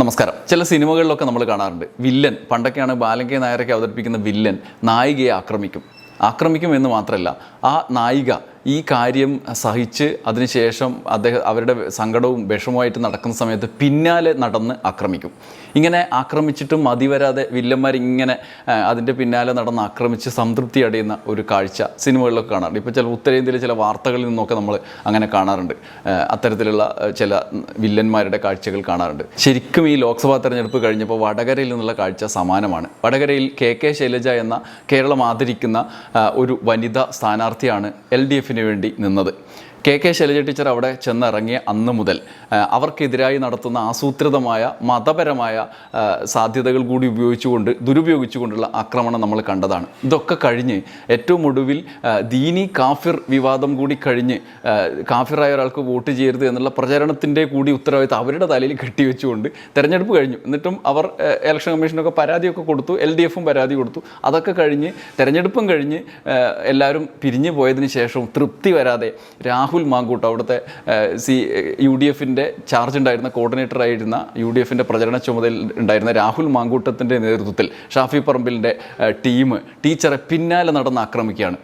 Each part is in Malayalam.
നമസ്കാരം. ചില സിനിമകളിലൊക്കെ നമ്മൾ കാണാറുണ്ട്. വില്ലൻ പണ്ടൊക്കെയാണ് ബാലങ്കെ നായരൊക്കെ അവതരിപ്പിക്കുന്ന വില്ലൻ നായികയെ ആക്രമിക്കും. ആക്രമിക്കും എന്ന് മാത്രമല്ല ആ നായിക ഈ കാര്യം സഹിച്ച് അതിനുശേഷം അദ്ദേഹം അവരുടെ സങ്കടവും വിഷമവുമായിട്ട് നടക്കുന്ന സമയത്ത് പിന്നാലെ നടന്ന് ആക്രമിക്കും. ഇങ്ങനെ ആക്രമിച്ചിട്ടും മതി വരാതെ വില്ലന്മാർ ഇങ്ങനെ അതിന്റെ പിന്നാലെ നടന്ന് ആക്രമിച്ച് സംതൃപ്തി അടയുന്ന ഒരു കാഴ്ച സിനിമകളിലൊക്കെ കാണാറുണ്ട്. ഇപ്പോൾ ചില ഉത്തരേന്ത്യയിലെ ചില വാർത്തകളിൽ നിന്നൊക്കെ നമ്മൾ അങ്ങനെ കാണാറുണ്ട്. അത്തരത്തിലുള്ള ചില വില്ലന്മാരുടെ കാഴ്ചകൾ കാണാറുണ്ട്. ശരിക്കും ഈ ലോക്സഭാ തെരഞ്ഞെടുപ്പ് കഴിഞ്ഞപ്പോൾ വടകരയിൽ നിന്നുള്ള കാഴ്ച സമാനമാണ്. വടകരയിൽ കെ കെ ശൈലജ എന്ന കേരളം ആദരിക്കുന്ന ഒരു വനിതാ സ്ഥാനാർത്ഥിയാണ് എൽ ഡി വേണ്ടി നിന്നത്. കെ കെ ശൈലജ ടീച്ചർ അവിടെ ചെന്നിറങ്ങിയ അന്ന് മുതൽ അവർക്കെതിരായി നടത്തുന്ന ആസൂത്രിതമായ മതപരമായ സാധ്യതകൾ കൂടി ഉപയോഗിച്ചുകൊണ്ട് ദുരുപയോഗിച്ചുകൊണ്ടുള്ള ആക്രമണം നമ്മൾ കണ്ടതാണ്. ഇതൊക്കെ കഴിഞ്ഞ് ഏറ്റവും ഒടുവിൽ ദീനി കാഫിർ വിവാദം കൂടി കഴിഞ്ഞ് കാഫിറായ ഒരാൾക്ക് വോട്ട് ചെയ്യരുത് എന്നുള്ള പ്രചരണത്തിന്റെ കൂടി ഉത്തരവാദിത്തം അവരുടെ തലയിൽ കെട്ടിവെച്ചുകൊണ്ട് തെരഞ്ഞെടുപ്പ് കഴിഞ്ഞു. എന്നിട്ടും അവർ ഇലക്ഷൻ കമ്മീഷനൊക്കെ പരാതിയൊക്കെ കൊടുത്തു എൽ ഡി എഫും പരാതി കൊടുത്തു. അതൊക്കെ കഴിഞ്ഞ് തെരഞ്ഞെടുപ്പും കഴിഞ്ഞ് എല്ലാവരും പിരിഞ്ഞു പോയതിന് ശേഷവും തൃപ്തി വരാതെ രാഹുൽ മാങ്കൂട്ട് അവിടുത്തെ സി യു ഡി എഫിന്റെ ചാർജ് ഉണ്ടായിരുന്ന കോർഡിനേറ്റർ ആയിരുന്ന യു ഡി എഫിന്റെ പ്രചരണ ചുമതല ഉണ്ടായിരുന്ന രാഹുൽ മാങ്കൂട്ടത്തിന്റെ നേതൃത്വത്തിൽ ഷാഫി പറമ്പിലിന്റെ ടീം ടീച്ചറെ പിന്നാലെ നടന്ന് ആക്രമിക്കുകയാണ്.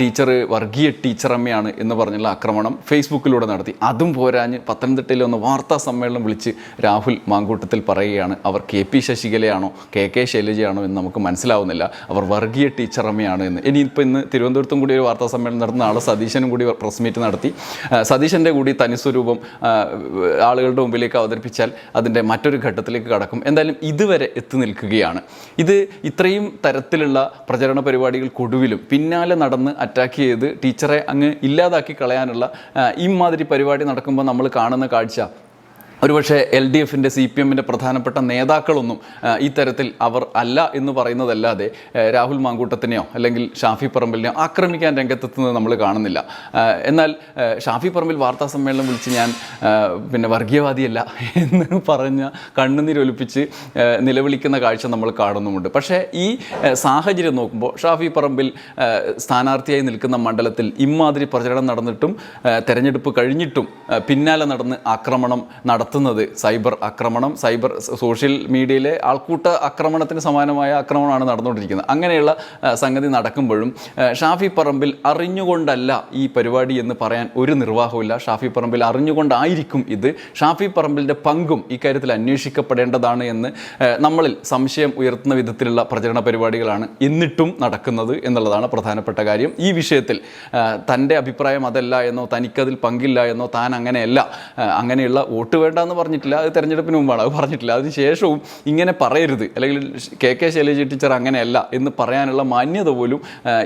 ടീച്ചർ വർഗീയ ടീച്ചറമ്മയാണ് എന്ന് പറഞ്ഞുള്ള ആക്രമണം ഫേസ്ബുക്കിലൂടെ നടത്തി. അതും പോരാഞ്ഞ് പത്തനംതിട്ടയിൽ ഒന്ന് വാർത്താ സമ്മേളനം വിളിച്ച് രാഹുൽ മാങ്കൂട്ടത്തിൽ പറയുകയാണ്. അവർ കെ പി ശശികലയാണോ കെ കെ ശൈലജയാണോ എന്ന് നമുക്ക് മനസ്സിലാവുന്നില്ല. അവർ വർഗീയ ടീച്ചറമ്മയാണ് എന്ന്. ഇനിയിപ്പോൾ ഇന്ന് തിരുവനന്തപുരത്തും കൂടി ഒരു വാർത്താ സമ്മേളനം നടന്ന ആൾ സതീശനും കൂടി പ്രസ് മീറ്റ് നടത്തി. സതീശന്റെ കൂടി തനിസ്വരൂപം സ്വരൂപം ആളുകളുടെ മുമ്പിലേക്ക് അവതരിപ്പിച്ചാൽ അതിന്റെ മറ്റൊരു ഘട്ടത്തിലേക്ക് കടക്കും. എന്തായാലും ഇതുവരെ എത്തി നിൽക്കുകയാണ്. ഇത് ഇത്രയും തരത്തിലുള്ള പ്രചരണ പരിപാടികൾക്കൊടുവിലും പിന്നാലെ നടന്ന് അറ്റാക്ക് ചെയ്ത് ടീച്ചറെ അങ്ങ് ഇല്ലാതാക്കി കളയാനുള്ള ഇമാതിരി പരിപാടി നടക്കുമ്പോൾ നമ്മൾ കാണുന്ന കാഴ്ച. ഒരുപക്ഷെ എൽ ഡി എഫിന്റെ സി പി എമ്മിന്റെ പ്രധാനപ്പെട്ട നേതാക്കളൊന്നും ഇത്തരത്തിൽ അവർ അല്ല എന്ന് പറയുന്നതല്ലാതെ രാഹുൽ മാങ്കൂട്ടത്തിനെയോ അല്ലെങ്കിൽ ഷാഫി പറമ്പിലിനെയോ ആക്രമിക്കാൻ രംഗത്തെത്തുന്നത് നമ്മൾ കാണുന്നില്ല. എന്നാൽ ഷാഫി പറമ്പിൽ വാർത്താ സമ്മേളനം വിളിച്ച് ഞാൻ പിന്നെ വർഗീയവാദിയല്ല എന്ന് പറഞ്ഞ കണ്ണുനീരൊലിപ്പിച്ച് നിലവിളിക്കുന്ന കാഴ്ച നമ്മൾ കാണുന്നുമുണ്ട്. പക്ഷേ ഈ സാഹചര്യം നോക്കുമ്പോൾ ഷാഫി പറമ്പിൽ സ്ഥാനാർത്ഥിയായി നിൽക്കുന്ന മണ്ഡലത്തിൽ ഇമാതിരി പ്രചരണം നടന്നിട്ടും തെരഞ്ഞെടുപ്പ് കഴിഞ്ഞിട്ടും പിന്നാലെ നടന്ന് ആക്രമണം നടത്തുന്നത്. സൈബർ ആക്രമണം സൈബർ സോഷ്യൽ മീഡിയയിലെ ആൾക്കൂട്ട ആക്രമണത്തിന് സമാനമായ ആക്രമണമാണ് നടന്നുകൊണ്ടിരിക്കുന്നത്. അങ്ങനെയുള്ള സംഗതി നടക്കുമ്പോഴും ഷാഫി പറമ്പിൽ അറിഞ്ഞുകൊണ്ടല്ല ഈ പരിപാടി എന്ന് പറയാൻ ഒരു നിർവാഹമില്ല ഷാഫി പറമ്പിൽ അറിഞ്ഞുകൊണ്ടായിരിക്കും ഇത്. ഷാഫി പറമ്പിലിന്റെ പങ്കും ഇക്കാര്യത്തിൽ അന്വേഷിക്കപ്പെടേണ്ടതാണ് എന്ന് നമ്മളിൽ സംശയം ഉയർത്തുന്ന വിധത്തിലുള്ള പ്രചരണ പരിപാടികളാണ് എന്നിട്ടും നടക്കുന്നത് എന്നുള്ളതാണ് പ്രധാനപ്പെട്ട കാര്യം. ഈ വിഷയത്തിൽ തന്റെ അഭിപ്രായം അതല്ല എന്നോ തനിക്കതിൽ പങ്കില്ല എന്നോ താൻ അങ്ങനെയല്ല അങ്ങനെയുള്ള വോട്ട് വേണ്ട എന്ന് പറഞ്ഞിട്ടില്ല. അത് തെരഞ്ഞെടുപ്പിന് മുമ്പാണ്. അത് പറഞ്ഞിട്ടില്ല. അതിന് ശേഷവും ഇങ്ങനെ പറയരുത്. അല്ലെങ്കിൽ കെ കെ ശൈലജ ടീച്ചർ അങ്ങനെയല്ല എന്ന് പറയാനുള്ള മാന്യത പോലും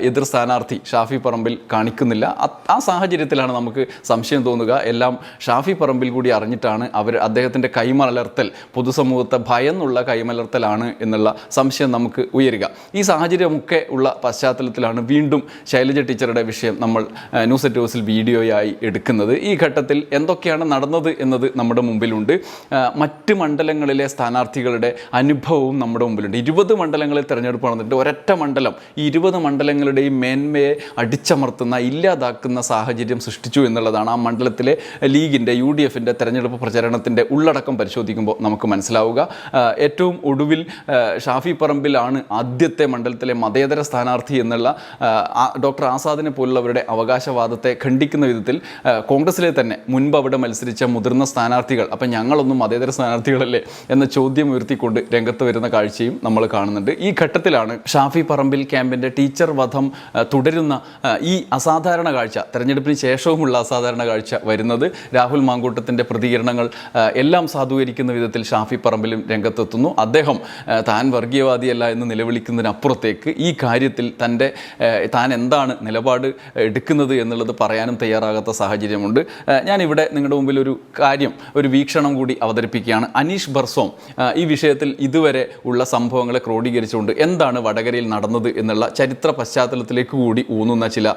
എതിർ സ്ഥാനാർത്ഥി ഷാഫി പറമ്പിൽ കാണിക്കുന്നില്ല. ആ സാഹചര്യത്തിലാണ് നമുക്ക് സംശയം തോന്നുക. എല്ലാം ഷാഫി പറമ്പിൽ കൂടി അറിഞ്ഞിട്ടാണ് അവർ അദ്ദേഹത്തിന്റെ കൈമലർത്തൽ പൊതുസമൂഹത്തെ ഭയന്നുള്ള കൈമലർത്തലാണ് എന്നുള്ള സംശയം നമുക്ക് ഉയരുക. ഈ സാഹചര്യമൊക്കെ ഉള്ള പശ്ചാത്തലത്തിലാണ് വീണ്ടും ശൈലജ ടീച്ചറുടെ വിഷയം നമ്മൾ ന്യൂസ് അറ്റ് ഹൗസിൽ വീഡിയോയായി എടുക്കുന്നത്. ഈ ഘട്ടത്തിൽ എന്തൊക്കെയാണ് നടന്നത് എന്നത് നമ്മുടെ മുമ്പിലുണ്ട്. മറ്റ് മണ്ഡലങ്ങളിലെ സ്ഥാനാർത്ഥികളുടെ അനുഭവവും നമ്മുടെ മുമ്പിലുണ്ട്. ഇരുപത് മണ്ഡലങ്ങളിൽ തിരഞ്ഞെടുപ്പ് നടന്നിട്ട് ഒരൊറ്റ മണ്ഡലം. ഈ ഇരുപത് മണ്ഡലങ്ങളുടെയും മേന്മയെ അടിച്ചമർത്തുന്ന ഇല്ലാതാക്കുന്ന സാഹചര്യം സൃഷ്ടിച്ചു എന്നുള്ളതാണ് ആ മണ്ഡലത്തിലെ ലീഗിന്റെ യു ഡി എഫിന്റെ തെരഞ്ഞെടുപ്പ് പ്രചരണത്തിന്റെ ഉള്ളടക്കം പരിശോധിക്കുമ്പോൾ നമുക്ക് മനസ്സിലാവുക. ഏറ്റവും ഒടുവിൽ ഷാഫി പറമ്പിലാണ് ആദ്യത്തെ മണ്ഡലത്തിലെ മതേതര സ്ഥാനാർത്ഥി എന്നുള്ള ഡോക്ടർ ആസാദിനെ പോലുള്ളവരുടെ അവകാശവാദത്തെ ഖണ്ഡിക്കുന്ന വിധത്തിൽ കോൺഗ്രസിലെ തന്നെ മുൻപ് അവിടെ മത്സരിച്ച മുതിർന്ന സ്ഥാനാർത്ഥികൾ അപ്പം ഞങ്ങളൊന്നും മതേതര സ്ഥാനാർത്ഥികളല്ലേ എന്ന ചോദ്യം ഉയർത്തിക്കൊണ്ട് രംഗത്ത് വരുന്ന കാഴ്ചയും നമ്മൾ കാണുന്നുണ്ട്. ഈ ഘട്ടത്തിലാണ് ഷാഫി പറമ്പിൽ ക്യാമ്പിന്റെ ടീച്ചർ വധം തുടരുന്ന ഈ അസാധാരണ കാഴ്ച തെരഞ്ഞെടുപ്പിന് ശേഷവുമുള്ള അസാധാരണ കാഴ്ച വരുന്നത്. രാഹുൽ മാങ്കൂട്ടത്തിന്റെ പ്രതികരണങ്ങൾ എല്ലാം സാധൂകരിക്കുന്ന വിധത്തിൽ ഷാഫി പറമ്പിലും രംഗത്തെത്തുന്നു. അദ്ദേഹം താൻ വർഗീയവാദിയല്ല എന്ന് നിലവിളിക്കുന്നതിനപ്പുറത്തേക്ക് ഈ കാര്യത്തിൽ തന്റെ താൻ എന്താണ് നിലപാട് എടുക്കുന്നത് എന്നുള്ളത് പറയാനും തയ്യാറാകാത്ത സാഹചര്യമുണ്ട്. ഞാനിവിടെ നിങ്ങളുടെ മുമ്പിൽ ഒരു കാര്യം ഒരു വീക്ഷണം കൂടി അവതരിപ്പിക്കുകയാണ്. അനീഷ് ബർസോം ഈ വിഷയത്തിൽ ഇതുവരെ ഉള്ള സംഭവങ്ങളെ ക്രോഡീകരിച്ചുകൊണ്ട് എന്താണ് വടകരയിൽ നടന്നത് എന്നുള്ള ചരിത്ര പശ്ചാത്തലത്തിലേക്ക് കൂടി ഊന്നുന്ന ചില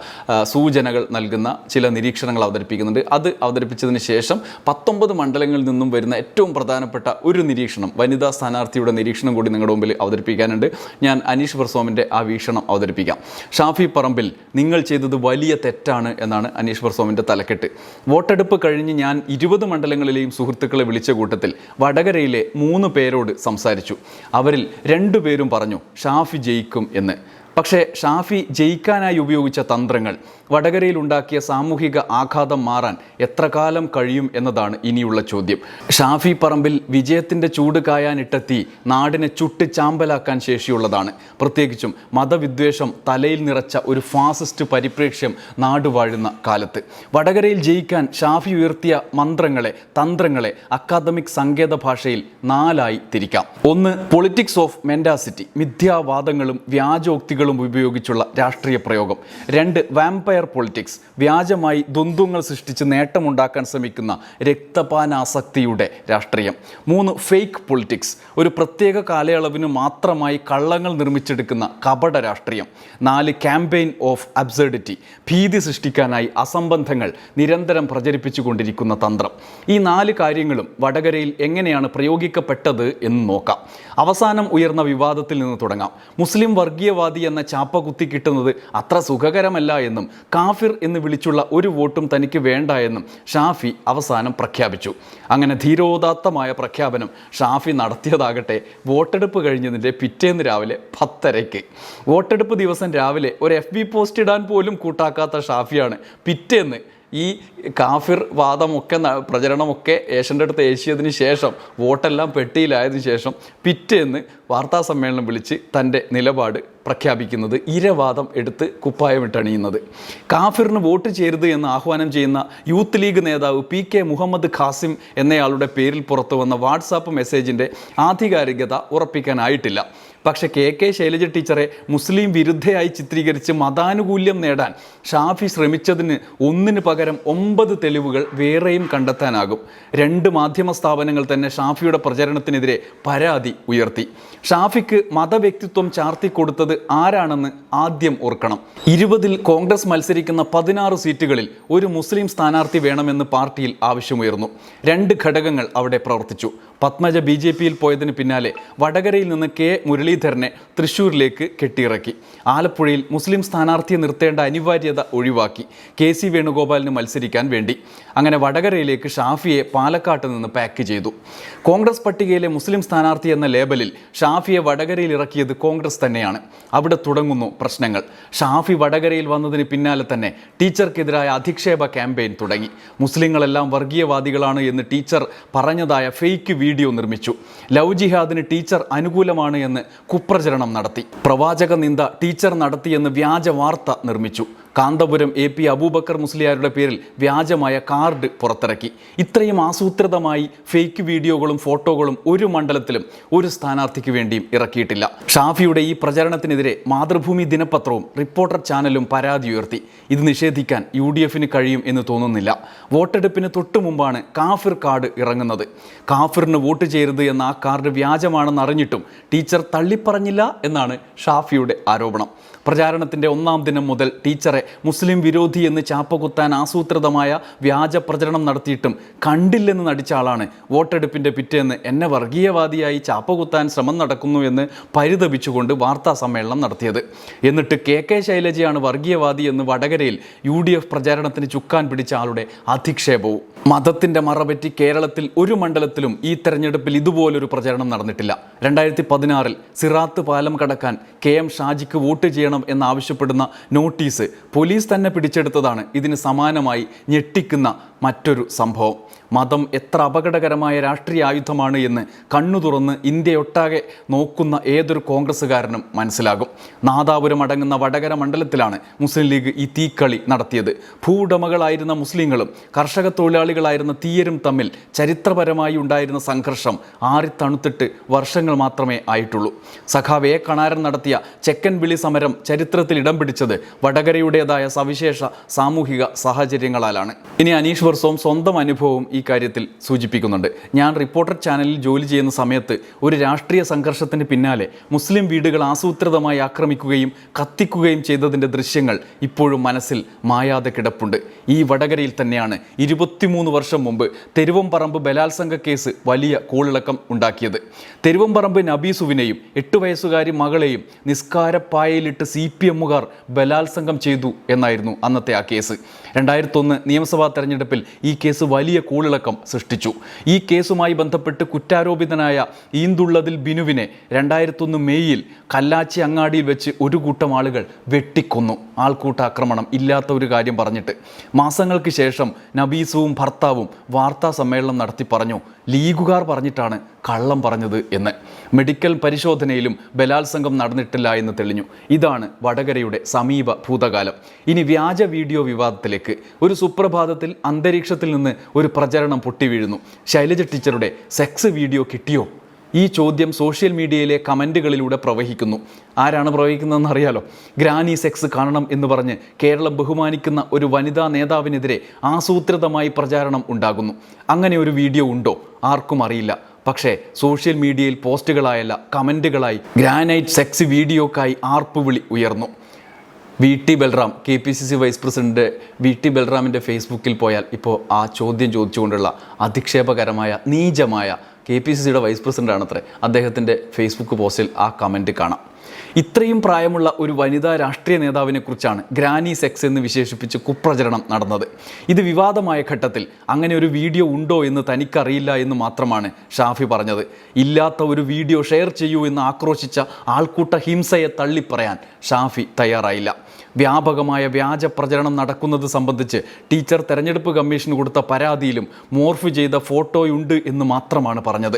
സൂചനകൾ നൽകുന്ന ചില നിരീക്ഷണങ്ങൾ അവതരിപ്പിക്കുന്നുണ്ട്. അത് അവതരിപ്പിച്ചതിന് ശേഷം പത്തൊമ്പത് മണ്ഡലങ്ങളിൽ നിന്നും വരുന്ന ഏറ്റവും പ്രധാനപ്പെട്ട ഒരു നിരീക്ഷണം വനിതാ സ്ഥാനാർത്ഥിയുടെ നിരീക്ഷണം കൂടി നിങ്ങളുടെ മുമ്പിൽ അവതരിപ്പിക്കാനുണ്ട്. ഞാൻ അനീഷ് ബർസോമിന്റെ ആ വീക്ഷണം അവതരിപ്പിക്കാം. ഷാഫി പറമ്പിൽ നിങ്ങൾ ചെയ്തത് വലിയ തെറ്റാണ് എന്നാണ് അനീഷ് ബർസോമിന്റെ തലക്കെട്ട്. വോട്ടെടുപ്പ് കഴിഞ്ഞ് ഞാൻ ഇരുപത് മണ്ഡലങ്ങളിലെയും സുഹൃത്തുക്കളെ വിളിച്ച കൂട്ടത്തിൽ വടകരയിലെ മൂന്ന് പേരോട് സംസാരിച്ചു. അവരിൽ രണ്ടുപേരും പറഞ്ഞു ഷാഫി ജയിക്കും എന്ന്. പക്ഷേ ഷാഫി ജയിക്കാനായി ഉപയോഗിച്ച തന്ത്രങ്ങൾ വടകരയിൽ ഉണ്ടാക്കിയ സാമൂഹിക ആഘാതം മാറാൻ എത്ര കാലം കഴിയും എന്നതാണ് ഇനിയുള്ള ചോദ്യം. ഷാഫി പറമ്പിൽ വിജയത്തിന്റെ ചൂട് കായാനിട്ടെത്തി നാടിനെ ചുട്ട് ചാമ്പലാക്കാൻ ശേഷിയുള്ളതാണ്. പ്രത്യേകിച്ചും മതവിദ്വേഷം തലയിൽ നിറച്ച ഒരു ഫാസിസ്റ്റ് പരിപ്രേക്ഷ്യം നാടുവാഴുന്ന കാലത്ത്. വടകരയിൽ ജയിക്കാൻ ഷാഫി ഉയർത്തിയ മന്ത്രങ്ങളെ തന്ത്രങ്ങളെ അക്കാദമിക് സങ്കേത ഭാഷയിൽ നാലായി തിരിക്കാം. ഒന്ന് പൊളിറ്റിക്സ് ഓഫ് മെന്റാസിറ്റി മിഥ്യാവാദങ്ങളും വ്യാജോക്തികളും ഉപയോഗിച്ചുള്ള രാഷ്ട്രീയ പ്രയോഗം. രണ്ട് വാമ്പയർ പൊളിറ്റിക്സ് വ്യാജമായി ദ്വന്ദ്ങ്ങൾ സൃഷ്ടിച്ച് നേട്ടമുണ്ടാക്കാൻ ശ്രമിക്കുന്ന രക്തപാനാസക്തിയുടെ രാഷ്ട്രീയം. മൂന്ന് ഫേക്ക് പൊളിറ്റിക്സ് ഒരു പ്രത്യേക കാലയളവിന് മാത്രമായി കള്ളങ്ങൾ നിർമ്മിച്ചെടുക്കുന്ന കപട രാഷ്ട്രീയം. നാല് ക്യാമ്പയിൻ ഓഫ് അബ്സർഡിറ്റി ഭീതി സൃഷ്ടിക്കാനായി അസംബന്ധങ്ങൾ നിരന്തരം പ്രചരിപ്പിച്ചുകൊണ്ടിരിക്കുന്ന തന്ത്രം. ഈ നാല് കാര്യങ്ങളും വടകരയിൽ എങ്ങനെയാണ് പ്രയോഗിക്കപ്പെട്ടത് എന്ന് നോക്കാം. അവസാനം ഉയർന്ന വിവാദത്തിൽ നിന്ന് തുടങ്ങാം. മുസ്ലിം വർഗീയവാദി എന്ന ചാപ്പ കുത്തി കിട്ടുന്നത് അത്ര സുഖകരമല്ല എന്നും കാഫിർ എന്ന് വിളിച്ചുള്ള ഒരു വോട്ടും തനിക്ക് വേണ്ട എന്നും ഷാഫി അവസാനം പ്രഖ്യാപിച്ചു. അങ്ങനെ ധീരോദാത്തമായ പ്രഖ്യാപനം ഷാഫി നടത്തിയതാകട്ടെ വോട്ടെടുപ്പ് കഴിഞ്ഞതിന്റെ പിറ്റേന്ന് രാവിലെ പത്തരയ്ക്ക്. വോട്ടെടുപ്പ് ദിവസം രാവിലെ ഒരു എഫ് ബി പോസ്റ്റ് ഇടാൻ പോലും കൂട്ടാക്കാത്ത ഷാഫിയാണ് പിറ്റേന്ന് ഈ കാഫിർ വാദമൊക്കെ പ്രചരണമൊക്കെ ഏഷ്യന്റെ അടുത്ത് ഏഷ്യതിന് ശേഷം വോട്ടെല്ലാം പെട്ടിയിലായതിനു ശേഷം പിറ്റേന്ന് വാർത്താ സമ്മേളനം വിളിച്ച് തന്റെ നിലപാട് പ്രഖ്യാപിക്കുന്നത് ഇരവാദം എടുത്ത് കുപ്പായമിട്ടണിയുന്നത് കാഫിറിന് വോട്ട് ചെയ്യരുത് എന്ന് ആഹ്വാനം ചെയ്യുന്ന യൂത്ത് ലീഗ് നേതാവ് പി കെ മുഹമ്മദ് ഖാസിം എന്നയാളുടെ പേരിൽ പുറത്തു വന്ന വാട്സാപ്പ് മെസ്സേജിന്റെ ആധികാരികത ഉറപ്പിക്കാനായിട്ടില്ല. പക്ഷേ കെ കെ ശൈലജ ടീച്ചറെ മുസ്ലിം വിരുദ്ധയായി ചിത്രീകരിച്ച് മതാനുകൂല്യം നേടാൻ ഷാഫി ശ്രമിച്ചതിന് ഒന്നിന് പകരം ഒമ്പത് തെളിവുകൾ വേറെയും കണ്ടെത്താനാകും. രണ്ട് മാധ്യമ സ്ഥാപനങ്ങൾ തന്നെ ഷാഫിയുടെ പ്രചരണത്തിനെതിരെ പരാതി ഉയർത്തി. ഷാഫിക്ക് മതവ്യക്തിത്വം ചാർത്തിക്കൊടുത്തത് ആരാണെന്ന് ആദ്യം ഓർക്കണം. ഇരുപതിൽ കോൺഗ്രസ് മത്സരിക്കുന്ന പതിനാറ് സീറ്റുകളിൽ ഒരു മുസ്ലിം സ്ഥാനാർത്ഥി വേണമെന്ന് പാർട്ടിയിൽ ആവശ്യമുയർന്നു. രണ്ട് ഘടകങ്ങൾ അവിടെ പ്രവർത്തിച്ചു. പത്മജ ബി ജെ പിയിൽ പോയതിന് പിന്നാലെ വടകരയിൽ നിന്ന് കെ മുരളീധരനെ തൃശൂരിലേക്ക് കെട്ടിയിറക്കി. ആലപ്പുഴയിൽ മുസ്ലിം സ്ഥാനാർത്ഥിയെ നിർത്തേണ്ട അനിവാര്യത ഒഴിവാക്കി. കെ സി വേണുഗോപാലിന് മത്സരിക്കാൻ വേണ്ടി. അങ്ങനെ വടകരയിലേക്ക് ഷാഫിയെ പാലക്കാട്ട് നിന്ന് പാക്ക് ചെയ്തു. കോൺഗ്രസ് പട്ടികയിലെ മുസ്ലിം സ്ഥാനാർത്ഥി എന്ന ലേബലിൽ ഷാഫിയെ വടകരയിൽ ഇറക്കിയത് കോൺഗ്രസ് തന്നെയാണ്. അവിടെ തുടങ്ങുന്നു പ്രശ്നങ്ങൾ. ഷാഫി വടകരയിൽ വന്നതിന് പിന്നാലെ തന്നെ ടീച്ചർക്കെതിരായ അധിക്ഷേപ ക്യാമ്പയിൻ തുടങ്ങി. മുസ്ലിങ്ങളെല്ലാം വർഗീയവാദികളാണ് എന്ന് ടീച്ചർ പറഞ്ഞതായ ഫേക്ക് വീഡിയോ നിർമ്മിച്ചു. ലവ് ജിഹാദിന് ടീച്ചർ അനുകൂലമാണ് എന്ന് കുപ്രചരണം നടത്തി. പ്രവാചക നിന്ദ ടീച്ചർ നടത്തിയെന്ന് വ്യാജ വാർത്ത നിർമ്മിച്ചു. കാന്തപുരം എ പി അബൂബക്കർ മുസ്ലിയാരുടെ പേരിൽ വ്യാജമായ കാർഡ് പുറത്തിറക്കി. ഇത്രയും ആസൂത്രിതമായി ഫേക്ക് വീഡിയോകളും ഫോട്ടോകളും ഒരു മണ്ഡലത്തിലും ഒരു സ്ഥാനാർത്ഥിക്ക് വേണ്ടിയും ഇറക്കിയിട്ടില്ല. ഷാഫിയുടെ ഈ പ്രചരണത്തിനെതിരെ മാതൃഭൂമി ദിനപത്രവും റിപ്പോർട്ടർ ചാനലും പരാതി ഉയർത്തി. ഇത് നിഷേധിക്കാൻ യു ഡി എഫിന് കഴിയും എന്ന് തോന്നുന്നില്ല. വോട്ടെടുപ്പിന് തൊട്ടു മുമ്പാണ് കാഫിർ കാർഡ് ഇറങ്ങുന്നത്. കാഫിറിന് വോട്ട് ചെയ്യരുത് എന്ന ആ കാർഡ് വ്യാജമാണെന്ന് അറിഞ്ഞിട്ടും ടീച്ചർ തള്ളിപ്പറഞ്ഞില്ല എന്നാണ് ഷാഫിയുടെ ആരോപണം. പ്രചാരണത്തിന്റെ ഒന്നാം ദിനം മുതൽ ടീച്ചറെ മുസ്ലിം വിരോധി എന്ന് ചാപ്പകുത്താൻ ആസൂത്രിതമായ വ്യാജ പ്രചരണം നടത്തിയിട്ടും കണ്ടില്ലെന്ന് നടിച്ച ആളാണ്. വോട്ടെടുപ്പിന്റെ പിറ്റേന്ന് എന്നെ വർഗീയവാദിയായി ചാപ്പകുത്താൻ ശ്രമം നടക്കുന്നു എന്ന് പരിതപിച്ചുകൊണ്ട് വാർത്താ സമ്മേളനം നടത്തിയത്. എന്നിട്ട് കെ കെ ശൈലജയാണ് വർഗീയവാദി എന്ന് വടകരയിൽ യു ഡി എഫ് പ്രചാരണത്തിന് ചുക്കാൻ പിടിച്ച ആളുടെ അധിക്ഷേപവും. മതത്തിന്റെ മറപറ്റി കേരളത്തിൽ ഒരു മണ്ഡലത്തിലും ഈ തെരഞ്ഞെടുപ്പിൽ ഇതുപോലൊരു പ്രചരണം നടന്നിട്ടില്ല. രണ്ടായിരത്തി പതിനാറിൽ സിറാത്ത് പാലം കടക്കാൻ കെ എം ഷാജിക്ക് വോട്ട് ചെയ്യണം എന്നാവശ്യപ്പെടുന്ന നോട്ടീസ് പോലീസ് തന്നെ പിടിച്ചെടുത്തതാണ്. ഇതിന് സമാനമായി ഞെട്ടിക്കുന്ന മറ്റൊരു സംഭവം. മതം എത്ര അപകടകരമായ രാഷ്ട്രീയ ആയുധമാണ് എന്ന് കണ്ണു തുറന്ന് ഇന്ത്യയൊട്ടാകെ നോക്കുന്ന ഏതൊരു കോൺഗ്രസ്സുകാരനും മനസ്സിലാകും. നാദാപുരം അടങ്ങുന്ന വടകര മണ്ഡലത്തിലാണ് മുസ്ലിം ലീഗ് ഈ തീക്കളി നടത്തിയത്. ഭൂവുടമകളായിരുന്ന മുസ്ലിങ്ങളും കർഷക തൊഴിലാളികളായിരുന്ന തീയരും തമ്മിൽ ചരിത്രപരമായി ഉണ്ടായിരുന്ന സംഘർഷം ആറിത്തണുത്തിട്ട് വർഷങ്ങൾ മാത്രമേ ആയിട്ടുള്ളൂ. സഖാവ് എ. കണാരൻ നടത്തിയ ചെക്കൻ വിളി സമരം ചരിത്രത്തിൽ ഇടം പിടിച്ചത് വടകരയുടേതായ സവിശേഷ സാമൂഹിക സാഹചര്യങ്ങളാലാണ്. ഇനി അനീഷ് വർഷവും സ്വന്തം അനുഭവവും ഈ കാര്യത്തിൽ സൂചിപ്പിക്കുന്നുണ്ട്. ഞാൻ റിപ്പോർട്ടർ ചാനലിൽ ജോലി ചെയ്യുന്ന സമയത്ത് ഒരു രാഷ്ട്രീയ സംഘർഷത്തിന് പിന്നാലെ മുസ്ലിം വീടുകൾ ആസൂത്രിതമായി ആക്രമിക്കുകയും കത്തിക്കുകയും ചെയ്തതിന്റെ ദൃശ്യങ്ങൾ ഇപ്പോഴും മനസ്സിൽ മായാതെ കിടപ്പുണ്ട്. ഈ വടകരയിൽ തന്നെയാണ് ഇരുപത്തിമൂന്ന് വർഷം മുമ്പ് തെരുവംപറമ്പ് ബലാത്സംഗ കേസ് വലിയ കോളിളക്കം ഉണ്ടാക്കിയത്. തെരുവംപറമ്പ് നബീസുവിനെയും എട്ട് വയസ്സുകാരി മകളെയും നിസ്കാരപ്പായയിലിട്ട് സി പി എമ്മുകാർ ബലാത്സംഗം ചെയ്തു എന്നായിരുന്നു അന്നത്തെ ആ കേസ്. രണ്ടായിരത്തൊന്ന് നിയമസഭാ തെരഞ്ഞെടുപ്പിൽ ഈ കേസ് വലിയ കോളിളക്കം കോളിളക്കം സൃഷ്ടിച്ചു. ഈ കേസുമായി ബന്ധപ്പെട്ട് കുറ്റാരോപിതനായ ഈന്തുള്ളതിൽ ബിനുവിനെ രണ്ടായിരത്തൊന്ന് മെയ്യിൽ കല്ലാച്ചി അങ്ങാടിയിൽ വെച്ച് ഒരു കൂട്ടം ആളുകൾ വെട്ടിക്കൊന്നു. ആൾക്കൂട്ടാക്രമണം ഇല്ലാത്ത ഒരു കാര്യം പറഞ്ഞിട്ട്. മാസങ്ങൾക്ക് ശേഷം നബീസുവും ഭർത്താവും വാർത്താ സമ്മേളനം നടത്തി പറഞ്ഞു. ലീഗുകാർ പറഞ്ഞിട്ടാണ് കള്ളം പറഞ്ഞത് എന്ന്. മെഡിക്കൽ പരിശോധനയിലും ബലാത്സംഗം നടന്നിട്ടില്ല എന്ന് തെളിഞ്ഞു. ഇതാണ് വടകരയുടെ സമീപ ഭൂതകാലം. ഇനി വ്യാജ വീഡിയോ വിവാദത്തിലേക്ക്. ഒരു സുപ്രഭാതത്തിൽ അന്തരീക്ഷത്തിൽ നിന്ന് ഒരു പ്രചരണം പൊട്ടി വീഴുന്നു. ശൈലജ ടീച്ചറുടെ സെക്സ് വീഡിയോ കിട്ടിയോ? ഈ ചോദ്യം സോഷ്യൽ മീഡിയയിലെ കമന്റുകളിലൂടെ പ്രവഹിക്കുന്നു. ആരാണ് പ്രവഹിക്കുന്നതെന്ന് അറിയാലോ? ഗ്രാനി സെക്സ് കാണണം എന്ന് പറഞ്ഞ് കേരളം ബഹുമാനിക്കുന്ന ഒരു വനിതാ നേതാവിനെതിരെ ആസൂത്രിതമായി പ്രചാരണം ഉണ്ടാകുന്നു. അങ്ങനെ ഒരു വീഡിയോ ഉണ്ടോ? ആർക്കും അറിയില്ല. പക്ഷേ സോഷ്യൽ മീഡിയയിൽ പോസ്റ്റുകളായല്ല കമന്റുകളായി ഗ്രാനൈറ്റ് സെക്സ് വീഡിയോക്കായി ആർപ്പുവിളി ഉയർന്നു. V T Balram K P C C vice president V T ബൽറാമിന്റെ ഫേസ്ബുക്കിൽ പോയാൽ ഇപ്പോൾ ആ ചോദ്യം ചോദിച്ചുകൊണ്ടുള്ള അധിക്ഷേപകരമായ നീചമായ കെ പി സി സിയുടെ വൈസ് പ്രസിഡന്റാണത്രേ. അദ്ദേഹത്തിന്റെ ഫേസ്ബുക്ക് പോസ്റ്റിൽ ആ കമന്റ് കാണാം. ഇത്രയും പ്രായമുള്ള ഒരു വനിതാ രാഷ്ട്രീയ നേതാവിനെ കുറിച്ചാണ് ഗ്രാനി സെക്സ് എന്ന് വിശേഷിപ്പിച്ച് കുപ്രചരണം നടന്നത്. ഇത് വിവാദമായ ഘട്ടത്തിൽ അങ്ങനെ ഒരു വീഡിയോ ഉണ്ടോ എന്ന് തനിക്കറിയില്ല എന്ന് മാത്രമാണ് ഷാഫി പറഞ്ഞത്. ഇല്ലാത്ത ഒരു വീഡിയോ ഷെയർ ചെയ്യൂ എന്ന് ആക്രോശിച്ച ആൾക്കൂട്ട ഹിംസയെ തള്ളിപ്പറയാൻ ഷാഫി തയ്യാറായില്ല. വ്യാപകമായ വ്യാജ പ്രചരണം നടക്കുന്നത് സംബന്ധിച്ച് ടീച്ചർ തെരഞ്ഞെടുപ്പ് കമ്മീഷന് കൊടുത്ത പരാതിയിലും മോർഫ് ചെയ്ത ഫോട്ടോയുണ്ട് എന്ന് മാത്രമാണ് പറഞ്ഞത്.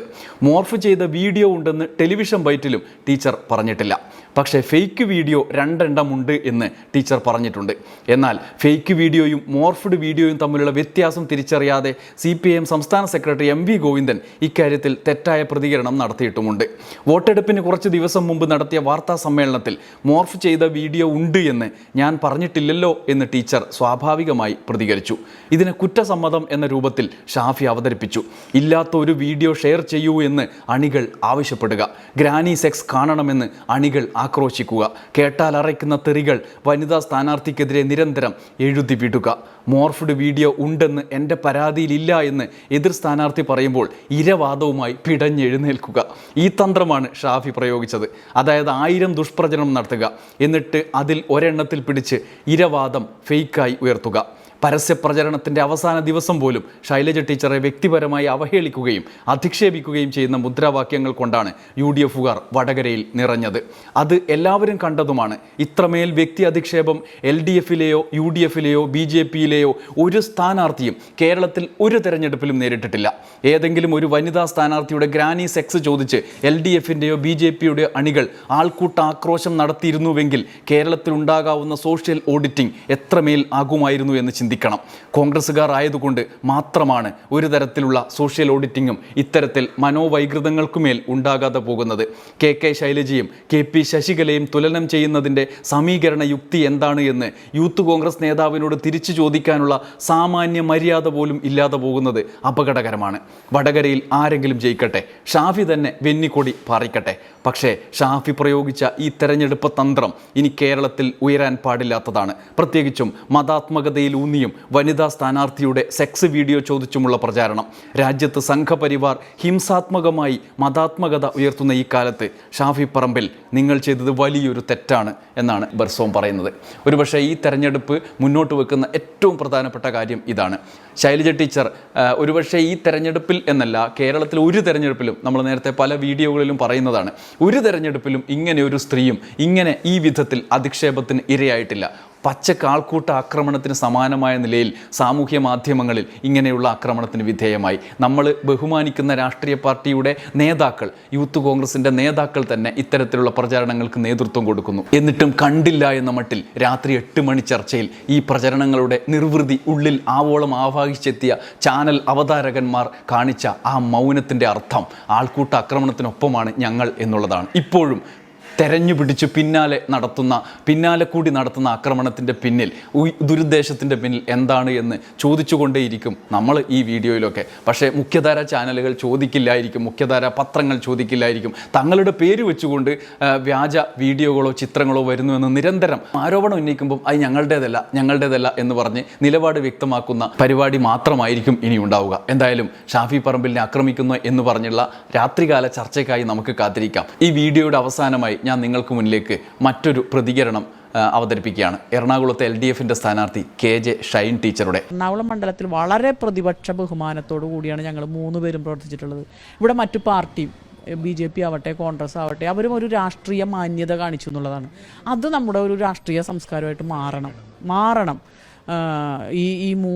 മോർഫ് ചെയ്ത വീഡിയോ ഉണ്ടെന്ന് ടെലിവിഷൻ ബൈറ്റിലും ടീച്ചർ പറഞ്ഞിട്ടില്ല. പക്ഷേ ഫേക്ക് വീഡിയോ രണ്ടെണ്ണമുണ്ട് എന്ന് ടീച്ചർ പറഞ്ഞിട്ടുണ്ട്. എന്നാൽ ഫേക്ക് വീഡിയോയും മോർഫ്ഡ് വീഡിയോയും തമ്മിലുള്ള വ്യത്യാസം തിരിച്ചറിയാതെ സി പി എം സംസ്ഥാന സെക്രട്ടറി എം വി ഗോവിന്ദൻ ഇക്കാര്യത്തിൽ തെറ്റായ പ്രതികരണം നടത്തിയിട്ടുമുണ്ട്. വോട്ടെടുപ്പിന് കുറച്ച് ദിവസം മുമ്പ് നടത്തിയ വാർത്താ സമ്മേളനത്തിൽ മോർഫ് ചെയ്ത വീഡിയോ ഉണ്ട് എന്ന് ഞാൻ പറഞ്ഞിട്ടില്ലല്ലോ എന്ന് ടീച്ചർ സ്വാഭാവികമായി പ്രതികരിച്ചു. ഇതിനെ കുറ്റസമ്മതം എന്ന രൂപത്തിൽ ഷാഫി അവതരിപ്പിച്ചു. ഇല്ലാത്ത ഒരു വീഡിയോ ഷെയർ ചെയ്യൂ എന്ന് അണികൾ ആവശ്യപ്പെടുക. ഗ്രാനി സെക്സ് കാണണമെന്ന് അണികൾ ആക്രോശിക്കുക. കേട്ടാൽ അറയ്ക്കുന്ന തെറികൾ വനിതാ സ്ഥാനാർത്ഥിക്കെതിരെ നിരന്തരം എഴുതി വിടുക. മോർഫ്ഡ് വീഡിയോ ഉണ്ടെന്ന് എന്റെ പരാതിയിലില്ല എന്ന് എതിർ സ്ഥാനാർത്ഥി പറയുമ്പോൾ ഇരവാദവുമായി പിടഞ്ഞെഴുന്നേൽക്കുക. ഈ തന്ത്രമാണ് ഷാഫി പ്രയോഗിച്ചത്. അതായത് ആയിരം ദുഷ്പ്രചരണം നടത്തുക. എന്നിട്ട് അതിൽ ഒരെണ്ണത്തിൽ പിടിച്ച് ഇരവാദം ഫേക്കായി ഉയർത്തുക. പരസ്യ പ്രചരണത്തിന്റെ അവസാന ദിവസം പോലും ശൈലജ ടീച്ചറെ വ്യക്തിപരമായി അവഹേളിക്കുകയും അധിക്ഷേപിക്കുകയും ചെയ്യുന്ന മുദ്രാവാക്യങ്ങൾ കൊണ്ടാണ് യു ഡി എഫുകാർ വടകരയിൽ നിറഞ്ഞത്. അത് എല്ലാവരും കണ്ടതുമാണ്. ഇത്രമേൽ വ്യക്തി അധിക്ഷേപം എൽ ഡി എഫിലെയോ യു ഡി എഫിലെയോ ബി ജെ പിയിലെയോ ഒരു സ്ഥാനാർത്ഥിയും കേരളത്തിൽ ഒരു തെരഞ്ഞെടുപ്പിലും നേരിട്ടിട്ടില്ല. ഏതെങ്കിലും ഒരു വനിതാ സ്ഥാനാർത്ഥിയുടെ ഗ്രാനി സെക്സ് ചോദിച്ച് എൽ ഡി എഫിന്റെയോ ബി ജെ പിയുടെയോ അണികൾ ആൾക്കൂട്ട ആക്രോശം നടത്തിയിരുന്നുവെങ്കിൽ കേരളത്തിൽ ഉണ്ടാകാവുന്ന സോഷ്യൽ ഓഡിറ്റിംഗ് എത്രമേൽ ആകുമായിരുന്നു എന്ന് ചിന്തിക്കണം. കോൺഗ്രസ്സുകാർ ആയതുകൊണ്ട് മാത്രമാണ് ഒരു തരത്തിലുള്ള സോഷ്യൽ ഓഡിറ്റിങ്ങും ഇത്തരത്തിൽ മനോവൈകൃതങ്ങൾക്കുമേൽ ഉണ്ടാകാതെ പോകുന്നത്. കെ കെ ശൈലജയും കെ പി ശശികലയും തുലനം ചെയ്യുന്നതിന്റെ സമീകരണ യുക്തി എന്താണ് എന്ന് യൂത്ത് കോൺഗ്രസ് നേതാവിനോട് തിരിച്ചു ചോദിക്കാനുള്ള സാമാന്യ മര്യാദ പോലും ഇല്ലാതെ പോകുന്നത് അപകടകരമാണ്. വടകരയിൽ ആരെങ്കിലും ജയിക്കട്ടെ ഷാഫി തന്നെ വെന്നിക്കൊടി പാറിക്കട്ടെ. പക്ഷേ ഷാഫി പ്രയോഗിച്ച ഈ തെരഞ്ഞെടുപ്പ് തന്ത്രം ഇനി കേരളത്തിൽ ഉയരാൻ പാടില്ലാത്തതാണ്. പ്രത്യേകിച്ചും മതാത്മകതയിൽ ഊന്നിയും വനിതാ സ്ഥാനാർത്ഥിയുടെ സെക്സ് വീഡിയോ ചോദിച്ചുമുള്ള പ്രചാരണം. രാജ്യത്ത് സംഘപരിവാർ ഹിംസാത്മകമായി മതാത്മകത ഉയർത്തുന്ന ഈ കാലത്ത് ഷാഫി പറമ്പിൽ നിങ്ങൾ ചെയ്തത് വലിയൊരു തെറ്റാണ് എന്നാണ് ബർസോം പറയുന്നത്. ഒരുപക്ഷെ ഈ തെരഞ്ഞെടുപ്പ് മുന്നോട്ട് വെക്കുന്ന ഏറ്റവും പ്രധാനപ്പെട്ട കാര്യം ഇതാണ്. ശൈലജ ടീച്ചർ ഒരുപക്ഷെ ഈ തെരഞ്ഞെടുപ്പിൽ എന്നല്ല കേരളത്തിൽ ഒരു തെരഞ്ഞെടുപ്പിലും നമ്മൾ നേരത്തെ പല വീഡിയോകളിലും പറയുന്നതാണ്. ഒരു തെരഞ്ഞെടുപ്പിലും ഇങ്ങനെ ഒരു സ്ത്രീയും ഇങ്ങനെ ഈ വിധത്തിൽ അധിക്ഷേപത്തിന് ഇരയായിട്ടില്ല. പച്ചക്ക് ആൾക്കൂട്ട ആക്രമണത്തിന് സമാനമായ നിലയിൽ സാമൂഹ്യ മാധ്യമങ്ങളിൽ ഇങ്ങനെയുള്ള ആക്രമണത്തിന് വിധേയമായി. നമ്മൾ ബഹുമാനിക്കുന്ന രാഷ്ട്രീയ പാർട്ടിയുടെ നേതാക്കൾ യൂത്ത് കോൺഗ്രസിന്റെ നേതാക്കൾ തന്നെ ഇത്തരത്തിലുള്ള പ്രചാരണങ്ങൾക്ക് നേതൃത്വം കൊടുക്കുന്നു. എന്നിട്ടും കണ്ടില്ല എന്ന മട്ടിൽ രാത്രി എട്ട് മണി ചർച്ചയിൽ ഈ പ്രചരണങ്ങളുടെ നിർവൃതി ഉള്ളിൽ ആവോളം ആവാഹിച്ചെത്തിയ ചാനൽ അവതാരകന്മാർ കാണിച്ച ആ മൗനത്തിന്റെ അർത്ഥം ആൾക്കൂട്ട ആക്രമണത്തിനൊപ്പമാണ് ഞങ്ങൾ എന്നുള്ളതാണ്. ഇപ്പോഴും തെരഞ്ഞു പിടിച്ച് പിന്നാലെ നടത്തുന്ന പിന്നാലെ കൂടി നടത്തുന്ന ആക്രമണത്തിന്റെ പിന്നിൽ ദുരുദ്ദേശത്തിന്റെ പിന്നിൽ എന്താണ് എന്ന് ചോദിച്ചുകൊണ്ടേയിരിക്കും നമ്മൾ ഈ വീഡിയോയിലൊക്കെ. പക്ഷേ മുഖ്യധാര ചാനലുകൾ ചോദിക്കില്ലായിരിക്കും മുഖ്യധാര പത്രങ്ങൾ ചോദിക്കില്ലായിരിക്കും. തങ്ങളുടെ പേര് വെച്ചുകൊണ്ട് വ്യാജ വീഡിയോകളോ ചിത്രങ്ങളോ വരുന്നുവെന്ന് നിരന്തരം ആരോപണം ഉന്നയിക്കുമ്പോൾ അത് ഞങ്ങളുടേതല്ല ഞങ്ങളുടേതല്ല എന്ന് പറഞ്ഞ് നിലപാട് വ്യക്തമാക്കുന്ന പരിപാടി മാത്രമായിരിക്കും ഇനി ഉണ്ടാവുക. എന്തായാലും ഷാഫി പറമ്പിലിനെ ആക്രമിക്കുന്നു എന്ന് പറഞ്ഞുള്ള രാത്രികാല ചർച്ചയ്ക്കായി നമുക്ക് കാത്തിരിക്കാം. ഈ വീഡിയോയുടെ അവസാനമായി ഞാൻ നിങ്ങൾക്ക് മുന്നിലേക്ക് മറ്റൊരു പ്രതികരണം അവതരിപ്പിക്കുകയാണ്. എറണാകുളത്തെ എൽ ഡി എഫിന്റെ സ്ഥാനാർത്ഥി കെ ജെ ഷൈൻ ടീച്ചറുടെ. എറണാകുളം മണ്ഡലത്തിൽ വളരെ പ്രതിപക്ഷ ബഹുമാനത്തോടു കൂടിയാണ് ഞങ്ങൾ മൂന്ന് പേരും പ്രവർത്തിച്ചിട്ടുള്ളത്. ഇവിടെ മറ്റു പാർട്ടിയും ബി ജെ പി ആവട്ടെ കോൺഗ്രസ് ആവട്ടെ അവരും ഒരു രാഷ്ട്രീയ മാന്യത കാണിച്ചു എന്നുള്ളതാണ്. അത് നമ്മുടെ ഒരു രാഷ്ട്രീയ സംസ്കാരമായിട്ട് മാറണം. മാറണം. ഈ ഈ മൂ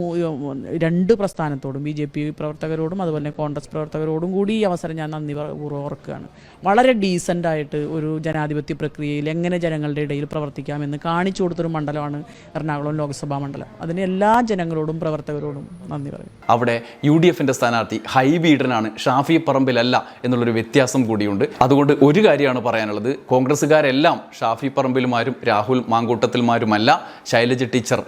രണ്ട് പ്രസ്ഥാനത്തോടും ബി ജെ പി പ്രവർത്തകരോടും അതുപോലെ തന്നെ കോൺഗ്രസ് പ്രവർത്തകരോടും കൂടി ഈ അവസരം ഞാൻ നന്ദി ഓർക്കുകയാണ്. വളരെ ഡീസന്റ് ആയിട്ട് ഒരു ജനാധിപത്യ പ്രക്രിയയിൽ എങ്ങനെ ജനങ്ങളുടെ ഇടയിൽ പ്രവർത്തിക്കാമെന്ന് കാണിച്ചു കൊടുത്തൊരു മണ്ഡലമാണ് എറണാകുളം ലോക്സഭാ മണ്ഡലം. അതിന് എല്ലാ ജനങ്ങളോടും പ്രവർത്തകരോടും നന്ദി പറയും. അവിടെ യു ഡി എഫിന്റെ സ്ഥാനാർത്ഥി ഹൈബീഡനാണ് ഷാഫി പറമ്പിലല്ല എന്നുള്ളൊരു വ്യത്യാസം കൂടിയുണ്ട്. അതുകൊണ്ട് ഒരു കാര്യമാണ് പറയാനുള്ളത്. കോൺഗ്രസ്സുകാരെല്ലാം ഷാഫി പറമ്പിലുമാരും രാഹുൽ മാങ്കൂട്ടത്തിൽമാരുമല്ല. ശൈലജ ടീച്ചർ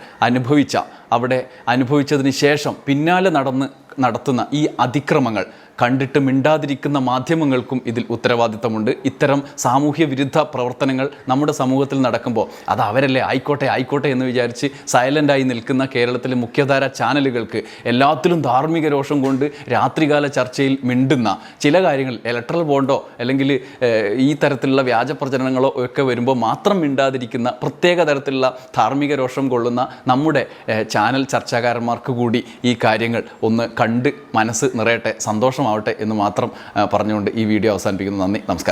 അനുഭവിച്ച അവിടെ അനുഭവിച്ചതിന് ശേഷം പിന്നാലെ നടന്ന് നടത്തുന്ന ഈ അതിക്രമങ്ങൾ കണ്ടിട്ട് മിണ്ടാതിരിക്കുന്ന മാധ്യമങ്ങൾക്കും ഇതിൽ ഉത്തരവാദിത്തമുണ്ട്. ഇത്തരം സാമൂഹ്യ വിരുദ്ധ പ്രവർത്തനങ്ങൾ നമ്മുടെ സമൂഹത്തിൽ നടക്കുമ്പോൾ അത് അവരല്ലേ ആയിക്കോട്ടെ ആയിക്കോട്ടെ എന്ന് വിചാരിച്ച് സൈലന്റായി നിൽക്കുന്ന കേരളത്തിലെ മുഖ്യധാര ചാനലുകൾക്ക് എല്ലാത്തിലും ധാർമ്മിക രോഷം കൊണ്ട് രാത്രികാല ചർച്ചയിൽ മിണ്ടുന്ന ചില കാര്യങ്ങൾ ഇലക്ട്രൽ ബോണ്ടോ അല്ലെങ്കിൽ ഈ തരത്തിലുള്ള വ്യാജ പ്രചരണങ്ങളോ ഒക്കെ വരുമ്പോൾ മാത്രം മിണ്ടാതിരിക്കുന്ന പ്രത്യേക തരത്തിലുള്ള ധാർമ്മിക രോഷം കൊള്ളുന്ന നമ്മുടെ ചാനൽ ചർച്ചാകാരന്മാർക്ക് കൂടി ഈ കാര്യങ്ങൾ ഒന്ന് കണ്ട് മനസ്സ് നിറയട്ടെ. സന്തോഷമാവട്ടെ എന്ന് മാത്രം പറഞ്ഞുകൊണ്ട് ഈ വീഡിയോ അവസാനിപ്പിക്കുന്നു. നന്ദി നമസ്കാരം.